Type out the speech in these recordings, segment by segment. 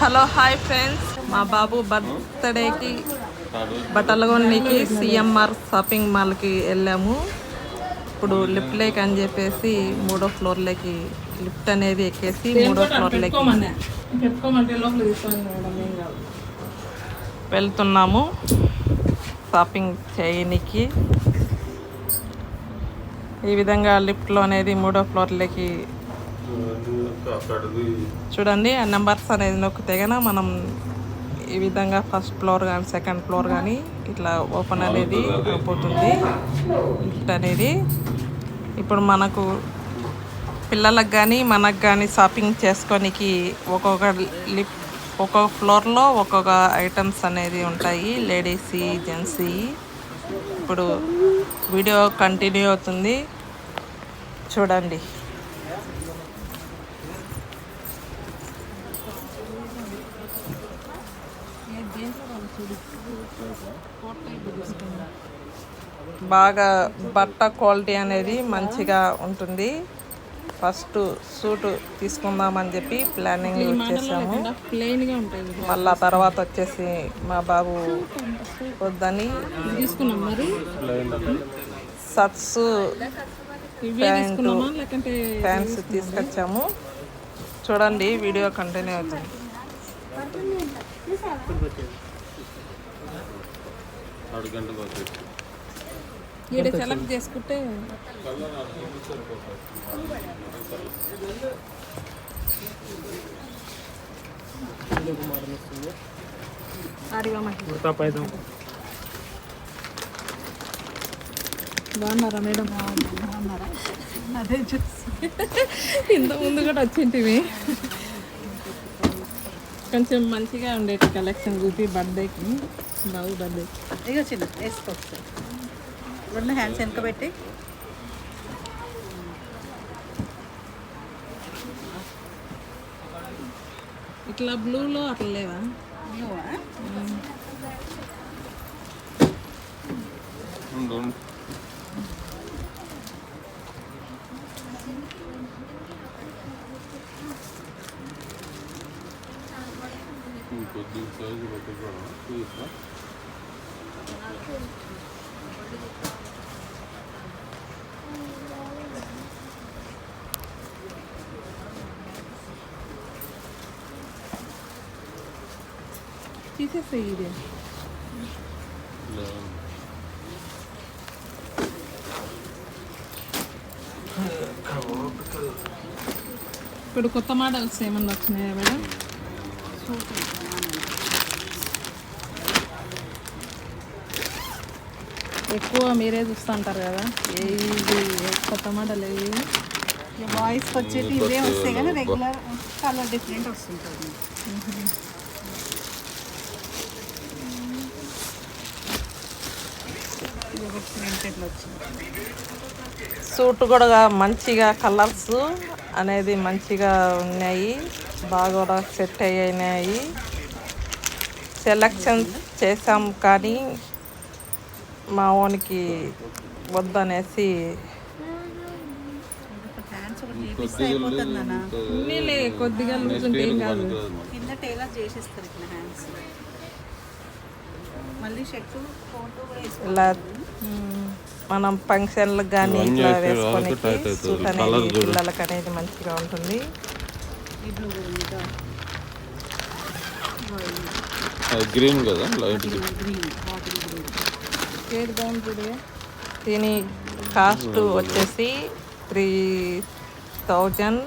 Hello hi friends. మా బాబు బర్త్డేకి బట్టలు కొనికి సిఎంఆర్ షాపింగ్ మాల్కి వెళ్ళాము. ఇప్పుడు లిఫ్ట్ లేక్ అని చెప్పేసి మూడో ఫ్లోర్లోకి లిఫ్ట్ అనేది ఎక్కేసి మూడో ఫ్లోర్లోకి వెళ్తున్నాము షాపింగ్ చేయనికి. ఈ విధంగా లిఫ్ట్లో అనేది మూడో ఫ్లోర్లోకి చూడండి ఆ నెంబర్స్ అనేది నొక్కితే గన మనం ఈ విధంగా ఫస్ట్ ఫ్లోర్ కానీ సెకండ్ ఫ్లోర్ కానీ ఇట్లా ఓపెన్ అనేది అయిపోతుంది. లిఫ్ట్ అనేది. ఇప్పుడు మనకు పిల్లలకు కానీ మనకు కానీ షాపింగ్ చేసుకోనికి ఒక్కొక్క లిఫ్ట్ ఒక్కొక్క ఫ్లోర్లో ఒక్కొక్క ఐటమ్స్ అనేది ఉంటాయి. లేడీస్ జెంట్స్ ఇప్పుడు వీడియో కంటిన్యూ అవుతుంది. చూడండి. బాగా బట్ట క్వాలిటీ అనేది మంచిగా ఉంటుంది. ఫస్ట్ సూట్ తీసుకుందామని చెప్పి ప్లానింగ్ చేసాము మళ్ళా తర్వాత వచ్చేసి మా బాబు వద్దని తీసుకున్నామా? లేకంటే ప్యాంట్స్ తీసుకొచ్చాము. చూడండి వీడియో కంటిన్యూ అవుతుంది. ఈడ సెలెక్ట్ చేసుకుంటే బాగున్నారా మేడం? బాగున్నారా? అదే చూసి. ఇంత ముందు కూడా వచ్చింటివి. కొంచెం మంచిగా ఉండేటి కలెక్షన్ చూపి బర్త్డేకి బాబు బర్త్డే ఇక చిన్న వేసుకోవచ్చు రెండు హ్యాండ్స్ వెనక పెట్టి. ఇట్లా బ్లూలో అట్లా లేవా? నువ్వా తీసేస్తాయి ఇది ఇప్పుడు కొత్త మోడల్స్ ఏమన్నా వచ్చినాయా మేడం ఎక్కువ మీరే చూస్తూ ఉంటారు కదా. ఏ ఇది ఏ కొత్త మోడల్ ఈ బాయ్స్కి వచ్చేటి ఇవే వస్తాయి కానీ రెగ్యులర్ కలర్ డిఫరెంట్ వస్తుంటుంది. ఇది ఒకటి ప్రింటెడ్లో వచ్చింది. సూట్ కూడా మంచిగా కలర్స్ అనేది మంచిగా ఉన్నాయి. బాగా కూడా సెట్ అయినాయి. సెలెక్షన్ చేసాం కానీ మా ఓనికి వద్దనేసి కొద్దిగా లూజ్ ఉంటే ఏం కాదు. కింద. టైలర్ చేసేస్తారు ఇట్లా హ్యాండ్స్. మళ్ళీ షర్టు కోటు కూడా వేసుకోవాలి. ఇలా మనం ఫంక్షన్లకు కానీ ఇట్లా వేసుకొని సూట్ అనేది పిల్లలకి అనేది మంచిగా ఉంటుంది. ఈ బ్లూ ఇంకా గ్రీన్ కదా? లైట్ గ్రీన్ దీని కాస్ట్ వచ్చేసి three thousand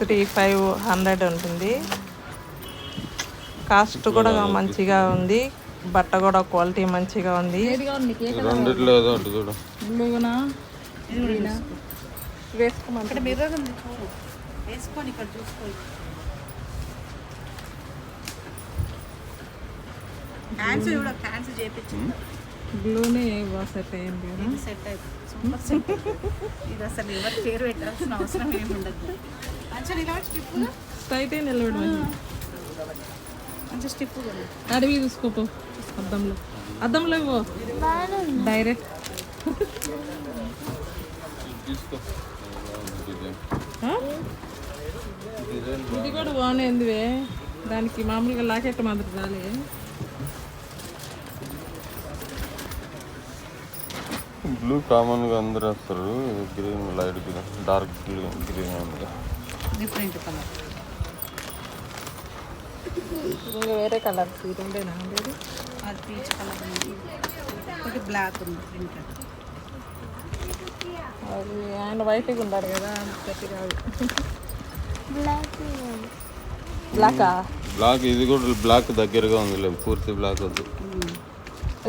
three five hundred ఉంటుంది. కాస్ట్ కూడా మంచిగా ఉంది. బట్ట కూడా క్వాలిటీ మంచిగా ఉంది. అటు వేసుకోమంటే ఇక్కడ మిర్రర్ ఉంది. చూడు వేసుకొని ఇక్కడ చూసుకో. హ్యాండ్స్ కూడా చేయించింది బ్లూనే సెట్ అయ్యింది కదా ఇది సెట్ అయిపోయింది సూపర్ సెట్ ఇది అసలు ఎవరి పేరు పెట్టాల్సిన అవసరం ఏమి ఉండదు. మంచిగా ఇలా స్టిప్ స్ట్రైట్ అయి నిలబడి అడవి చూసుకోపో అద్దంలో. అద్దంలో ఇవ్వు. డైరెక్ట్? ఇది కూడా బాగుంది దానికి మామూలుగా లాకెట్ మాదిరి రాలే. బ్లూ కామన్గా అందరు వేస్తారు. Green light green dark green green different colour ఇంకా వేరే కలర్స్ ఇది ఉండేనా లేదు అది పీచ్ కలర్ ఉంది. ఒకటి బ్లాక్ ఉంది ప్రింట్ అది. ఆయన వైట్గా ఉన్నాడు కదా గట్టి కాదు బ్లాకా? బ్లాక్ ఇది కూడా బ్లాక్ దగ్గరగా ఉంది పూర్తి బ్లాక్ వద్దు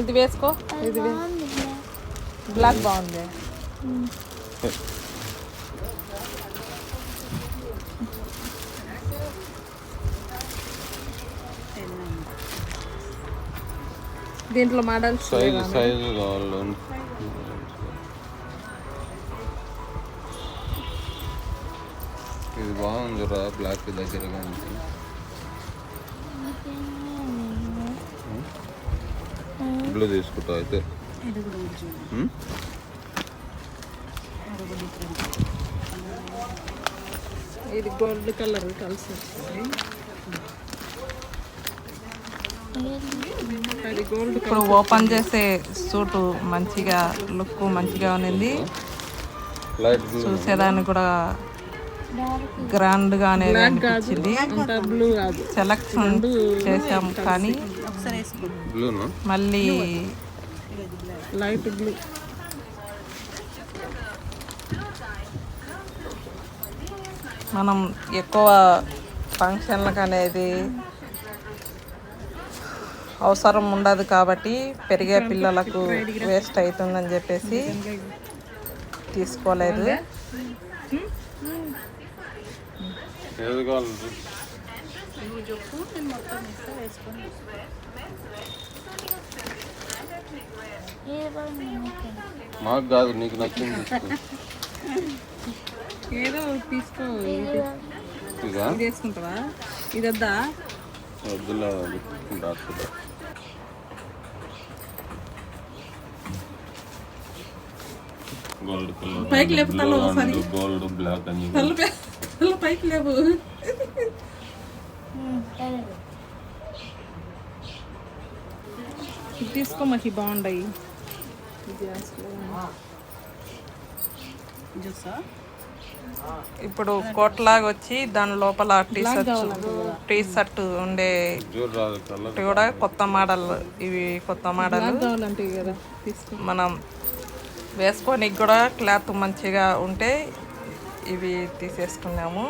ఇది వేసుకో ఇది బ్లాక్ బాగుంది. దీంట్లో మోడల్స్ సైజు సైజు కావాలి ఇది బాగుంది రా బ్లాక్ దగ్గరగా ఉంది. బ్లూ తీసుకుంటా అయితే. ఇది డిఫరెంట్ ఇది గోల్డ్ కలర్ కలిసి వస్తుంది. ఇప్పుడు ఓపెన్ చేసే సూటు మంచిగా లుక్ మంచిగా ఉన్నింది. చూసేదానికి కూడా గ్రాండ్గా అనేది అనిపించింది. బ్లూ కాదు. సెలక్షన్ చేసాం కానీ మళ్ళీ లైట్ బ్లూ మనం ఎక్కువ ఫంక్షన్లకు అనేది అవసరం ఉండదు కాబట్టి పెరిగే పిల్లలకు వేస్ట్ అవుతుందని చెప్పేసి తీసుకోలేదు. మాకు కాదు నీకు నచ్చింది. ఏదో తీసుకో ఇదా చేసుకుంటావా ఇది? వద్దా వద్దులే గోల్డ్ కలర్ పైకి లేపుతాను ఒకసారి. గోల్డ్ బ్లాక్ అని తలపై తల పైకి ఇది తీసుకో మాకు బాగుండయి. చూసా ఇప్పుడు కోట్లాగా వచ్చి దాని లోపల టీ షర్ట్ టీ షర్ట్ ఉండే కూడా కొత్త మోడల్ ఇవి కొత్త మోడల్. మనం వేసుకోనికి కూడా క్లాత్ మంచిగా ఉంటే ఇవి తీసేసుకున్నాము.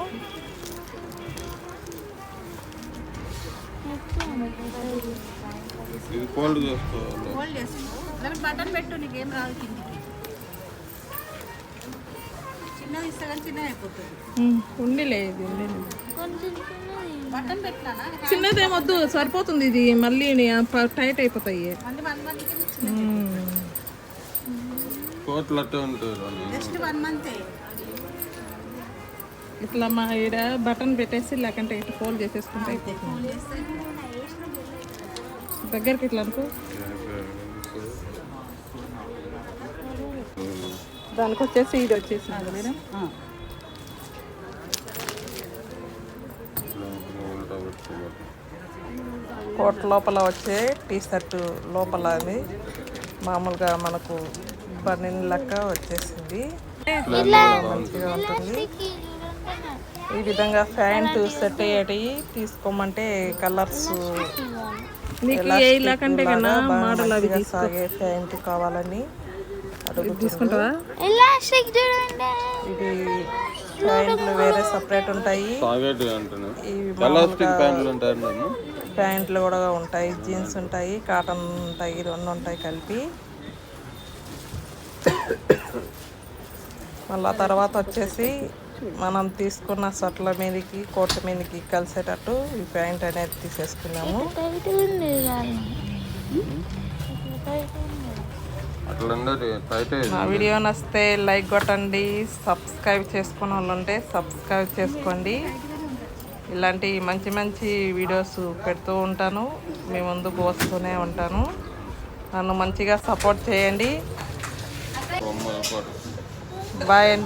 ఇది కోల్డ్ చేసుకోవాలి హోల్డ్ చేసుకో లేకపోతే బటన్ పెట్టు నీకేం రాదు కిందికి. చిన్నది ఇస్తా కానీ చిన్నది అయిపోతుంది. ఉండిలే ఇది ఉండిలే. బటన్ పెట్టినా? చిన్నది ఏమొద్దు సరిపోతుంది ఇది. మళ్ళీ టైట్ అయిపోతాయి. Just one month. ఇట్లా మా ఈడ బటన్ పెట్టేసి లేకంటే ఇట్లా ఫోల్డ్ చేసేసుకుంటే దగ్గరికి ఇట్లా అనుకో. దానికి వచ్చేసి ఇది వచ్చేసింది మేడం. కోట్ లోపల వచ్చే టీ షర్ట్ లోపల అది. మామూలుగా మనకు బనిన్ లెక్క వచ్చేసింది. మంచిగా ఉంటుంది. ఈ విధంగా ప్యాంట్ సెట్ అయ్యేటి తీసుకోమంటే కలర్స్ సాగే ప్యాంట్ కావాలని తీసుకుంటావా? ఇది ప్యాంట్లు వేరే సపరేట్ ఉంటాయి. ప్యాంట్లు కూడా ఉంటాయి జీన్స్ ఉంటాయి కాటన్ ఉంటాయి రెండు ఉంటాయి కలిపి. మళ్ళా తర్వాత వచ్చేసి మనం తీసుకున్న షర్ట్ల మీదకి కోట్ మీదకి కలిసేటట్టు ఈ ప్యాంట్ అనేది తీసేసుకున్నాము. నా వీడియో నచ్చితే లైక్ కొట్టండి సబ్స్క్రైబ్ చేసుకున్న వాళ్ళు ఉంటే సబ్స్క్రైబ్ చేసుకోండి. ఇలాంటి మంచి మంచి వీడియోస్ పెడుతూ ఉంటాను. మీ ముందుకు వస్తూనే ఉంటాను. నన్ను మంచిగా సపోర్ట్ చేయండి. weil